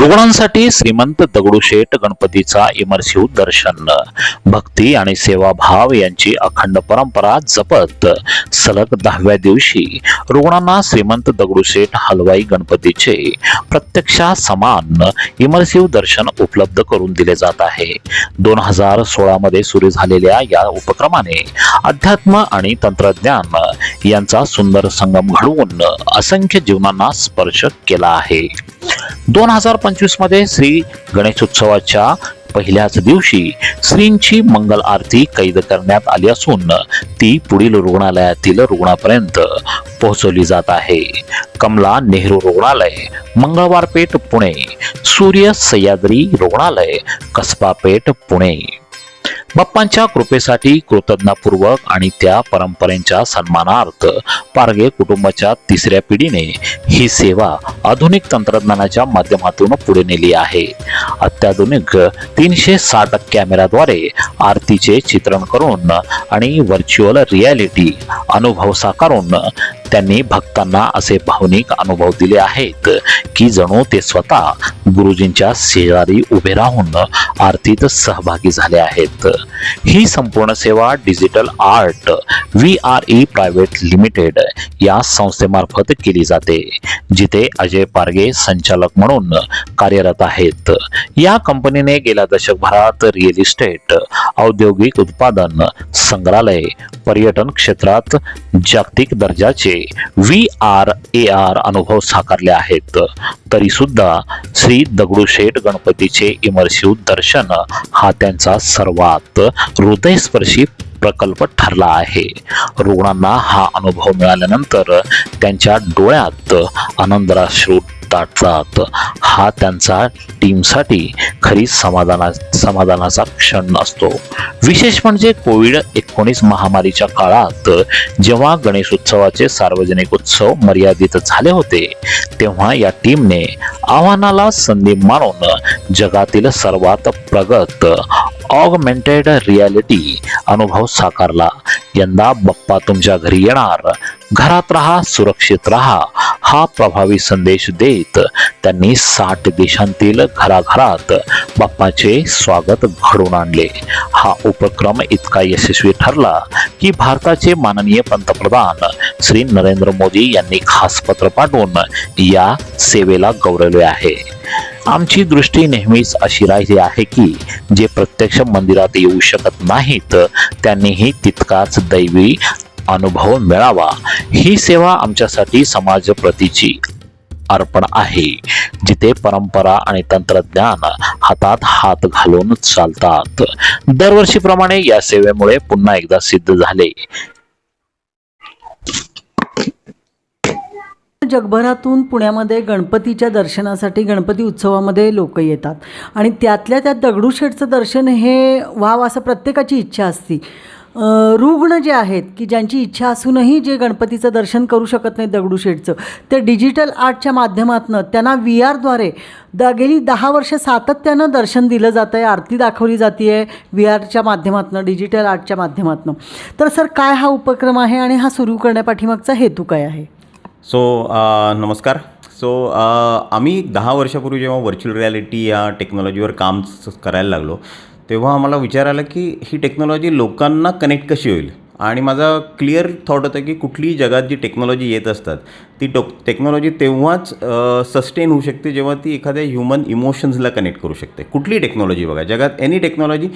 रुग्णांसाठी श्रीमंत दगडूशेठ गणपतीचा इमर्सिव्ह दर्शन. भक्ती आणि सेवाभाव यांची अखंड परंपरा जपत सलग दहाव्या दिवशी रुग्णांना श्रीमंत दगडूशेठ हलवाई गणपतीचे प्रत्यक्षा समान इमर्सिव्ह दर्शन उपलब्ध करून दिले जात आहे. दोन हजार सोळा मध्ये सुरू झालेल्या या उपक्रमाने अध्यात्म आणि तंत्रज्ञान यांचा सुंदर संगम घडवून असंख्य जीवनांना स्पर्श केला आहे. दोन हजार पंचवीसमध्ये श्री गणेशोत्सवाच्या पहिल्याच दिवशी श्रींची मंगल आरती कैद करण्यात आली असून ती पुढील रुग्णालयातील रुग्णापर्यंत पोहोचवली जात आहे. कमला नेहरू रुग्णालय मंगळवार पेठ पुणे सूर्य सह्याद्री रुग्णालय कसबा पेठ पुणे. बाप्पांच्या कृपेसाठी कृतज्ञपूर्वक आणि त्या परंपरेच्या सन्मानार्थ पारगे कुटुंबाच्या तिसऱ्या पिढीने ही सेवा आधुनिक तंत्रज्ञानाच्या माध्यमातून पुढे नेली आहे. अत्याधुनिक तीनशे साठ कॅमेराद्वारे आरतीचे चित्रण करून आणि व्हर्च्युअल रियालिटी अनुभव साकारून त्यांनी भक्तांना असे भावनिक अनुभव दिले आहेत की जणू ते स्वतः गुरुजींच्या शेजारी उभे राहून आरतीत सहभागी झाले आहेत. ही संपूर्ण सेवा digital art V R E private limited या संस्थेमार्फत केली जाते जिथे अजय पारगे संचालक म्हणून कार्यरत आहेत. या कंपनीने गेल्या दशकभरात रिअल इस्टेट औद्योगिक उत्पादन संग्रहालय पर्यटन क्षेत्रात जागतिक दर्जाचे व्ही आर ए आर अनुभव साकारले आहेत. तरी सुद्धा श्री दगडूशेठ गणपतीचे इमर्शिव दर्शन हा त्यांचा सर्वात हृदयस्पर्शी प्रकल्प ठरला आहे. रुग्णांना हा अनुभव मिळाल्यानंतर त्यांच्या डोळ्यात आनंदराश्रू दाटतात. हा त्यांचा टीमसाठी खरी समाधाना समाधानाचा क्षण असतो. विशेष म्हणजे कोविड एकोणीस महामारीच्या काळात जेव्हा गणेशोत्सवाचे सार्वजनिक उत्सव मर्यादित झाले होते तेव्हा या टीमने आव्हानाला संधी मानून जगातील सर्वात प्रगत ऑगमेंटेड रियालिटी अनुभव साकारला. यंदा बाप्पा तुमच्या घरी येणार. घरात राहा सुरक्षित राहा. हा प्रभावी संदेश देत त्यांनी साठ देशांतील घराघरात बाप्पाचे स्वागत घडवून आणले. हा उपक्रम इतका यशस्वी ठरला की भारताचे माननीय पंतप्रधान श्री नरेंद्र मोदी यांनी खास पत्र पाठवून या सेवेला गौरवले आहे. आमची दृष्टी नेहमीच अशी राहिली आहे की जे प्रत्यक्ष मंदिरात येऊ शकत नाहीत त्यांनीही तितकाच दैवी अनुभव मिळावा. ही सेवा आमच्यासाठी समाजप्रतीची अर्पण आहे जिथे परंपरा आणि तंत्रज्ञान हातात हात घालून चालतात. दरवर्षीप्रमाणे या सेवेमुळे पुन्हा एकदा सिद्ध झाले. जगभरातून पुण्यामध्ये गणपतीच्या दर्शनासाठी गणपती उत्सवामध्ये लोक येतात. आणि त्यातल्या त्यात दगडूशेठचं दर्शन हे व्हावं असं प्रत्येकाची इच्छा असती. रुग्ण जे आहेत की ज्यांची इच्छा असूनही जे गणपतीचं दर्शन करू शकत नाही दगडूशेठचं ते डिजिटल आर्टच्या माध्यमातून त्यांना व्ही आरद्वारे द गेली दहा वर्ष सातत्यानं दर्शन दिलं जातं आहे आरती दाखवली जाते आहे व्ही आरच्या माध्यमातून डिजिटल आर्टच्या माध्यमातून. तर सर काय हा उपक्रम आहे आणि हा सुरू करण्यापाठीमागचा हेतू काय आहे? सो uh, नमस्कार. सो uh, आम्ही दहा वर्षापूर्वी जेव्हा व्हर्च्युअल रियालिटी या टेक्नॉलॉजीवर काम स- करायला लागलो तेव्हा आम्हाला विचार आला की ही टेक्नॉलॉजी लोकांना कनेक्ट कशी होईल? आणि माझा क्लिअर थॉट होता की कुठलीही जगात जी टेक्नॉलॉजी येत असतात ती टो टेक्नॉलॉजी तेव्हाच uh, सस्टेन होऊ शकते जेव्हा ती एखाद्या ह्युमन इमोशन्सला कनेक्ट करू शकते. कुठली टेक्नॉलॉजी बघा जगात any technology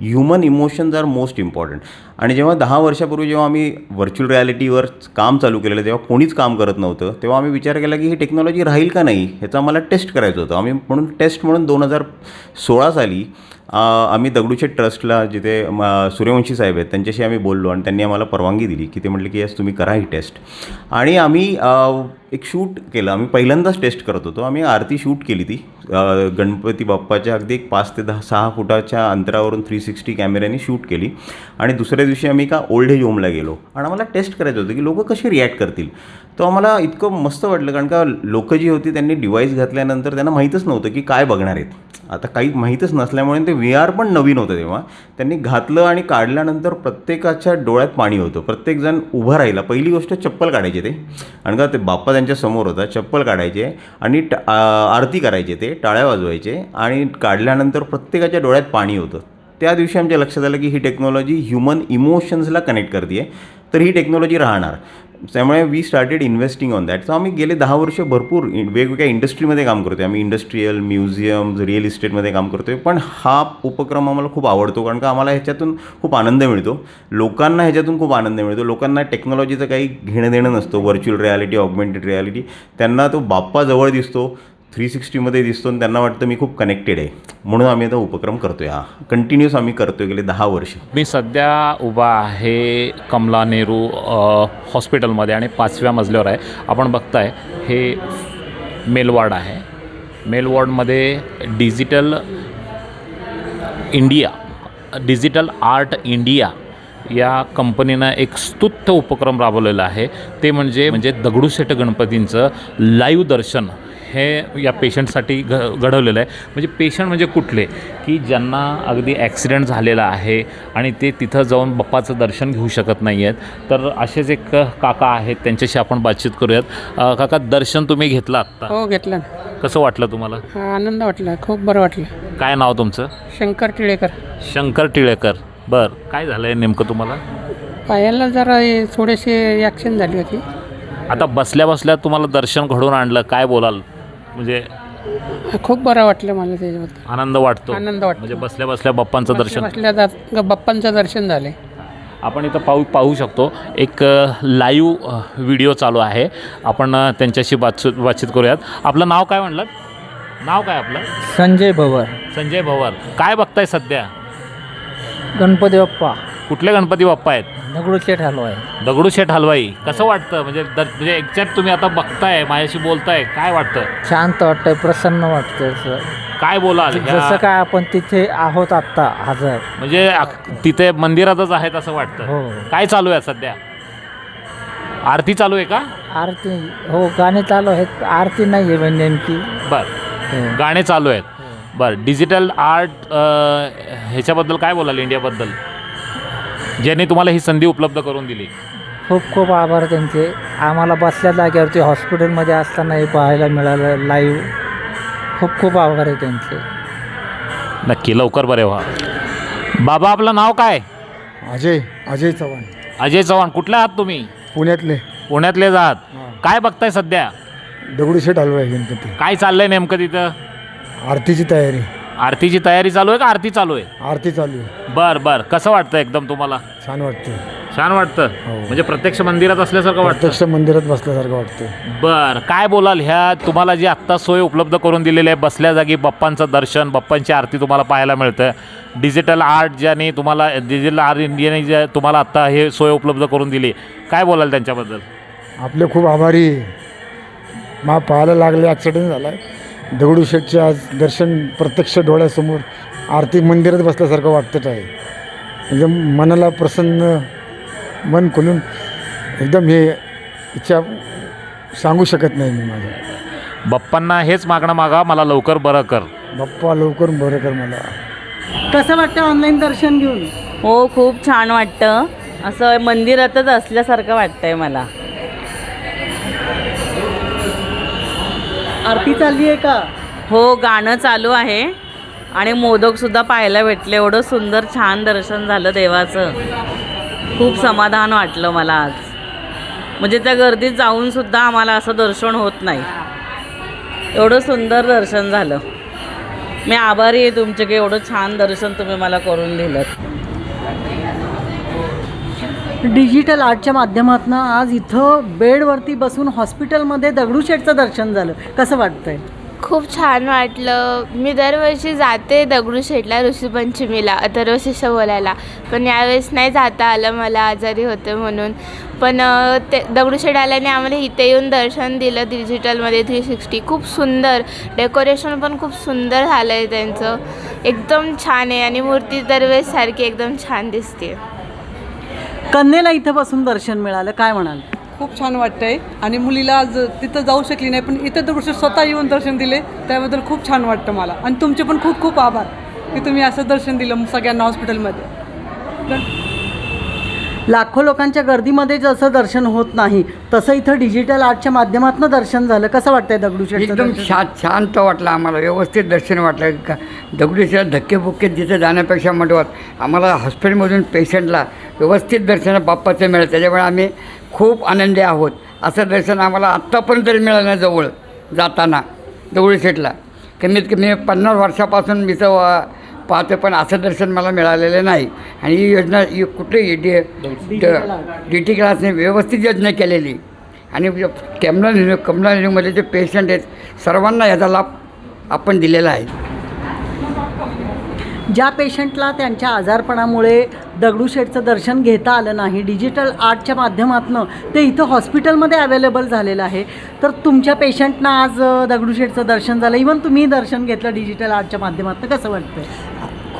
human emotions are most important आणि जेव्हा दहा वर्षापूर्वी जेव्हा आम्ही व्हर्च्युअल रियालिटीवर काम चालू केलेलं तेव्हा कोणीच काम करत नव्हतं तेव्हा आम्ही विचार केला की ही टेक्नॉलॉजी राहील का नाही ह्याचा आम्हाला टेस्ट करायचं होतं. आम्ही म्हणून टेस्ट म्हणून दोन हजार सोळा साली आम्ही दगडूशेठ ट्रस्टला जिथे म, सूर्यवंशी साहेब आहेत त्यांच्याशी आम्ही बोललो आणि त्यांनी आम्हाला परवानगी दिली की ते म्हटले की यस तुम्ही करा ही टेस्ट आणि आम्ही एक शूट केलं. आम्ही पहिल्यांदाच टेस्ट करत होतो. आम्ही आरती शूट केली ती. गणपती बाप्पाच्या अगदी एक पाच ते दहा सहा फुटाच्या अंतरावरून थ्री सिक्स्टी कॅमेऱ्याने शूट केली. आणि दुसऱ्या दिवशी आम्ही एका ओल्ड एज होमला गेलो. आणि आम्हाला टेस्ट करायचं होतं की लोक कसे रिॲक्ट करतील. तो आम्हाला इतकं मस्त वाटलं कारण का लोकं जी होती त्यांनी डिव्हाइस घातल्यानंतर त्यांना माहीतच नव्हतं की काय बघणार आहेत. आता काही माहीतच नसल्यामुळे ते व्ही आर पण नवीन होतं तेव्हा. त्यांनी घातलं आणि काढल्यानंतर प्रत्येकाच्या डोळ्यात पाणी होतं. प्रत्येकजण उभं राहिला. पहिली गोष्ट चप्पल काढायची ते. आणि का ते बाप्पा महाराजांच्या समोर होता चप्पल काढायचे आणि ट आरती करायचे ते टाळ्या वाजवायचे आणि काढल्यानंतर प्रत्येकाच्या डोळ्यात पाणी होतं. त्या दिवशी आमच्या लक्षात आलं की ही टेक्नॉलॉजी ह्युमन इमोशन्सला कनेक्ट करते आहे तर ही टेक्नॉलॉजी राहणार. त्यामुळे we started investing on that so आम्ही गेले दहा वर्ष भरपूर वेगवेगळ्या इंडस्ट्रीमध्ये काम करतो आम्ही इंडस्ट्रीयल म्युझियम्स रिअल इस्टेटमध्ये काम करतो आहे पण हा उपक्रम आम्हाला खूप आवडतो कारण का आम्हाला ह्याच्यातून खूप आनंद मिळतो. लोकांना ह्याच्यातून खूप आनंद मिळतो. लोकांना टेक्नॉलॉजीचं काही घेणं देणं नसतं. व्हर्च्युअल रियालिटी ऑगमेंटेड रियालिटी त्यांना तो बाप्पा जवळ दिसतो. थ्री सिक्स्टीमध्ये दिसतो आणि त्यांना वाटतं मी खूप कनेक्टेड आहे. म्हणून आम्ही आता उपक्रम करतो आहे हा कंटिन्युअस आम्ही करतो गेले दहा वर्ष. मी सध्या उभा आहे कमला नेहरू हॉस्पिटलमध्ये आणि पाचव्या मजल्यावर आहे. आपण बघताय हे मेल वॉर्ड आहे. Male वॉर्डमध्ये digital India digital art India या कंपनीनं एक स्तुत्य उपक्रम राबवलेला आहे. ते म्हणजे म्हणजे दगडूशेठ गणपतींचं लाईव्ह दर्शन. हे या पेशंटसाठी घ घडवलेलं आहे. म्हणजे पेशंट म्हणजे कुठले? की ज्यांना अगदी ॲक्सिडेंट झालेला आहे आणि ते तिथं जाऊन बाप्पाचं दर्शन घेऊ शकत नाही आहेत तर असेच एक काका आहेत त्यांच्याशी आपण बातचीत करूयात. काका दर्शन तुम्ही घेतलं आत्ता? हो घेतलं ना. कसं वाटलं तुम्हाला? आनंद वाटला खूप बरं वाटलं. काय नाव तुमचं? शंकर टिळेकर. शंकर टिळेकर. बर काय झालं आहे नेमकं तुम्हाला? पायाला जरा थोडीशी ॲक्शन झाली होती. आता बसल्या बसल्या तुम्हाला दर्शन घडवून आणलं काय बोलाल? म्हणजे खूप बरं वाटलं मला त्याच्याबद्दल. आनंद वाटतो. आनंद वाटतो. म्हणजे बसल्या बसल्या बाप्पांचं दर्शन. बसल्या जात बाप्पांचं दर्शन झाले. आपण इथं पाहू पाहू शकतो एक लाईव्ह व्हिडिओ चालू आहे. आपण अ, त्यांच्याशी बातचीत बातचीत करूयात. आपलं नाव काय म्हणलं? नाव काय आपलं? संजय भवर. संजय भवर. काय बघताय सध्या? गणपती बाप्पा. कुठले गणपती बाप्पा आहेत? दगडूशेठ हलवाय दगडूशेठ हलवाई कसं वाटतं? म्हणजे दर म्हणजे एक्झॅक्ट तुम्ही आता बघताय माझ्याशी बोलताय काय वाटतं? शांत वाटतंय प्रसन्न वाटतंय असं. काय बोलाल? जसं काय आपण तिथे आहोत आत्ता हजर म्हणजे अक- तिथे मंदिरातच आहेत असं वाटतं. हो. काय चालू आहे सध्या? आरती चालू आहे का? आरती हो गाणे चालू आहेत. आरती नाही आहे नेमकी. बर. हो. गाणे चालू आहेत. बर डिजिटल आर्ट ह्याच्याबद्दल काय बोलाल? इंडियाबद्दल ज्यांनी तुम्हाला ही संधी उपलब्ध करून दिली. खूप खूप आभार त्यांचे. आम्हाला बसल्या जागेवरती हॉस्पिटलमध्ये असताना हे पाहायला मिळालं लाईव्ह खूप खूप आभार आहे त्यांचे. नक्की लवकर बरे व्हा. बाबा आपलं नाव काय? अजय अजय चव्हाण. अजय चव्हाण कुठले आहात तुम्ही? पुण्यातले. पुण्यातले आहात काय बघताय सध्या? दगडूशेठ हलवाय गणपती. काय चाललंय नेमकं तिथं? आरतीची तयारी. आरतीची तयारी चालू आहे का? आरती चालू आहे? आरती चालू आहे. बर बर. कसं वाटतं एकदम तुम्हाला? छान वाटते छान वाटतं? हो. म्हणजे प्रत्यक्ष मंदिरात असल्यासारखं वाटतं? प्रत्यक्ष मंदिरात बसल्यासारखं वाटतं बर. काय बोलाल ह्या? तुम्हाला जी आत्ता सोय उपलब्ध करून दिलेली आहे बसल्या जागी बाप्पांचं दर्शन बाप्पांची आरती तुम्हाला पाहायला मिळतं डिजिटल आर्ट ज्याने तुम्हाला डिजिटल आर्ट इंडियाने जे तुम्हाला आत्ता हे सोय उपलब्ध करून दिली. काय बोलाल त्यांच्याबद्दल? आपले खूप आभारी आहे. मा पाहायला लागले ॲक्सिडेंट झाला आहे दगडूशेठचे आज दर्शन प्रत्यक्ष डोळ्यासमोर आरती मंदिरात बसल्यासारखं वाटतच आहे. एकदम मनाला प्रसन्न मन खुलून एकदम हे इच्छा सांगू शकत नाही मी माझं. बाप्पांना हेच मागणं मागा मला लवकर बरं कर. बाप्पा लवकर बरं कर मला. कसं वाटतं ऑनलाईन दर्शन घेऊन? हो खूप छान वाटतं. असं मंदिरातच असल्यासारखं वाटतंय मला. आरती चालली आहे का? हो गाणं चालू आहे. आणि मोदकसुद्धा पाहायला भेटले. एवढं सुंदर छान दर्शन झालं देवाचं. खूप समाधान वाटलं मला आज. म्हणजे त्या गर्दीत जाऊनसुद्धा आम्हाला असं दर्शन होत नाही. एवढं सुंदर दर्शन झालं. मी आभारी आहे तुमचे की एवढं छान दर्शन तुम्ही मला करून दिलं डिजिटल आर्टच्या माध्यमातून आज इथं बेडवरती बसून हॉस्पिटलमध्ये दगडूशेठचं दर्शन झालं. कसं वाटतंय? खूप छान वाटलं. मी दरवर्षी जाते दगडूशेठला ऋषीपंचमीला अथर्वशिष्य बोलायला. पण यावेळेस नाही जाता आलं मला आजारी होते म्हणून. पण ते दगडूशेठ आल्याने आम्हाला इथे येऊन दर्शन दिलं डिजिटलमध्ये थ्री सिक्स्टी. खूप सुंदर. डेकोरेशन पण खूप सुंदर झालं आहे त्यांचं. एकदम छान आहे आणि मूर्ती दरवेळेस सारखी एकदम छान दिसते. कन्येला इथं बसून दर्शन मिळालं काय म्हणाल? खूप छान वाटतंय. आणि मुलीला आज तिथं जाऊ शकली नाही पण इथं दृश्य स्वतः येऊन दर्शन दिले त्याबद्दल खूप छान वाटतं मला. आणि तुमचे पण खूप खूप आभार की तुम्ही असं दर्शन दिलं सगळ्यांना हॉस्पिटलमध्ये लाखो लोकांच्या गर्दीमध्ये जसं दर्शन होत नाही तसं इथं डिजिटल आर्टच्या माध्यमातून दर्शन झालं. कसं वाटतंय एकदम दर्शन? शा शांत वाटलं आम्हाला व्यवस्थित दर्शन वाटलं. का दगडूशेठ धक्केबुक्के तिथे जाण्यापेक्षा म्हटवत आम्हाला हॉस्पिटलमधून पेशंटला व्यवस्थित दर्शन बाप्पाचं मिळेल. त्याच्यामुळे आम्ही खूप आनंदी आहोत. असं दर्शन आम्हाला आत्तापर्यंत तरी मिळालं नाही जवळ जाताना दगडूशेठला कमीत कमी पन्नास वर्षापासून मी तर पाहतो पण असं दर्शन मला मिळालेलं नाही. आणि ही योजना ही कुठली डी डी टी क्लासने व्यवस्थित योजना केलेली. आणि कमला कमला जे पेशंट आहेत सर्वांना याचा लाभ आपण दिलेला आहे. ज्या पेशंटला त्यांच्या आजारपणामुळे दगडूशेठचं दर्शन घेता आलं नाही डिजिटल आर्टच्या माध्यमातून ते इथं हॉस्पिटलमध्ये अवेलेबल झालेलं आहे. तर तुमच्या पेशंटना आज दगडूशेठचं दर्शन झालं. इवन तुम्ही दर्शन घेतलं डिजिटल आर्टच्या माध्यमातून कसं वाटतं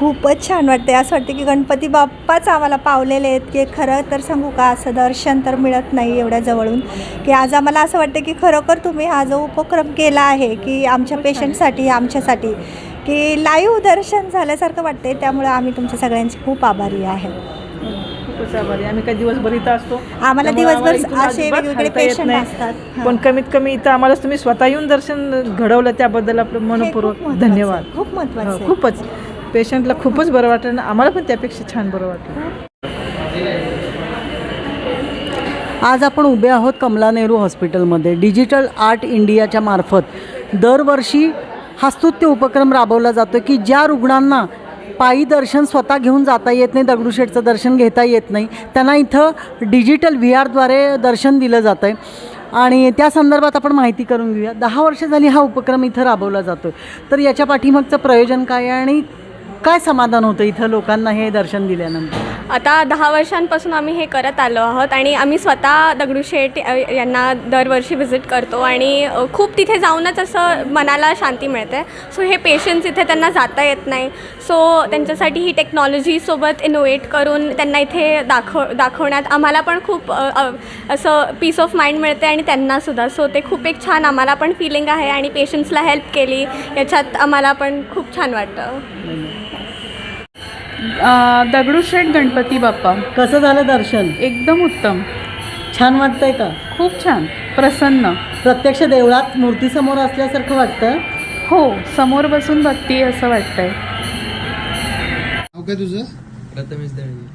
खूपच छान वाटते असं वाटते की गणपती बाप्पाच आम्हाला पावलेले आहेत की खरं तर सांगू का असं दर्शन तर मिळत नाही एवढ्या जवळून. की आज आम्हाला असं वाटतं की खरोखर तुम्ही हा जो उपक्रम केला आहे की आमच्या पेशंटसाठी आमच्यासाठी की लाईव्ह दर्शन झाल्यासारखं वाटते त्यामुळे आम्ही तुमच्या सगळ्यांचे खूप आभारी आहे. खूपच आभारी. आम्ही काही दिवसभर इथं असतो. आम्हाला त्यामुळे दिवसभर इथून असे अजिबात वेगवेगळे हलता येत पेशंट नाही. असतात. हां. पण कमीत कमी इथं आम्हाला तुम्ही स्वतः येऊन दर्शन घडवलं त्याबद्दल आपलं हे मनपूर्वक धन्यवाद. खूप महत्त्वाचं हो. खूपच. पेशंटला खूपच बरं वाटलं आणि आम्हाला पण त्यापेक्षा छान बरं वाटलं. आज आपण उभे आहोत कमला नेहरू हॉस्पिटलमध्ये. डिजिटल आर्ट इंडियाच्या मार्फत दरवर्षी हा स्तुत्य उपक्रम राबवला जातो की ज्या रुग्णांना पायी दर्शन स्वतः घेऊन जाता येत नाही दगडूशेठचं दर्शन घेता येत नाही त्यांना इथं डिजिटल व्ही आरद्वारे दर्शन दिलं जातं आहे आणि त्या संदर्भात आपण माहिती करून घेऊया. दहा वर्ष झाली हा उपक्रम इथं राबवला जातो तर याच्या पाठीमागचं प्रयोजन काय आहे आणि काय समाधान होतं इथं लोकांना हे दर्शन दिल्यानंतर? आता दहा वर्षांपासून आम्ही हे करत आलो आहोत आणि आम्ही स्वतः दगडूशेठ अ, यांना दरवर्षी व्हिजिट करतो आणि अ, खूप तिथे जाऊनच असं मनाला शांती मिळते. सो हे पेशंट्स इथे त्यांना जाता येत नाही. सो त्यांच्यासाठी ही टेक्नॉलॉजीसोबत इनोव्हेट करून त्यांना इथे दाखव दाखवण्यात आम्हाला पण खूप अ, अ, असं पीस ऑफ माइंड मिळते आणि त्यांनासुद्धा सो ते खूप एक छान आम्हाला पण फिलिंग आहे आणि पेशंट्सला हेल्प केली. याच्यात आम्हाला पण खूप छान वाटतं. दगडूशेठ गणपती बाप्पा. कसं झालं दर्शन? एकदम उत्तम. छान वाटतंय का? खूप छान. प्रसन्न. प्रत्यक्ष देवळात मूर्तीसमोर असल्यासारखं वाटतं हो समोर बसून बघती असं वाटतंय. नाव काय तुझं? प्रथमेश दळवी.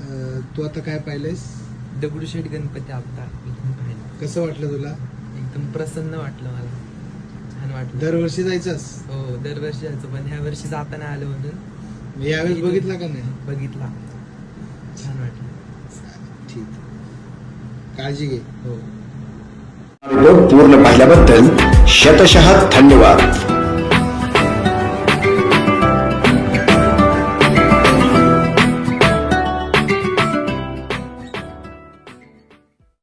अं, तू आता काय पाहिलंयस? दगडूशेठ गणपती आपटा कसं वाटलं तुला? एकदम प्रसन्न वाटलं मला. छान वाटलं. दरवर्षी जायचंस? हो दरवर्षी जायचो पण ह्या वर्षी जाताना आलो म्हणून यावेळेस बघितला का नाही? बघितला. छान वाटलं. ठीक काळजी घे. हो. पूर्ण पाहिल्याबद्दल शतशः धन्यवाद.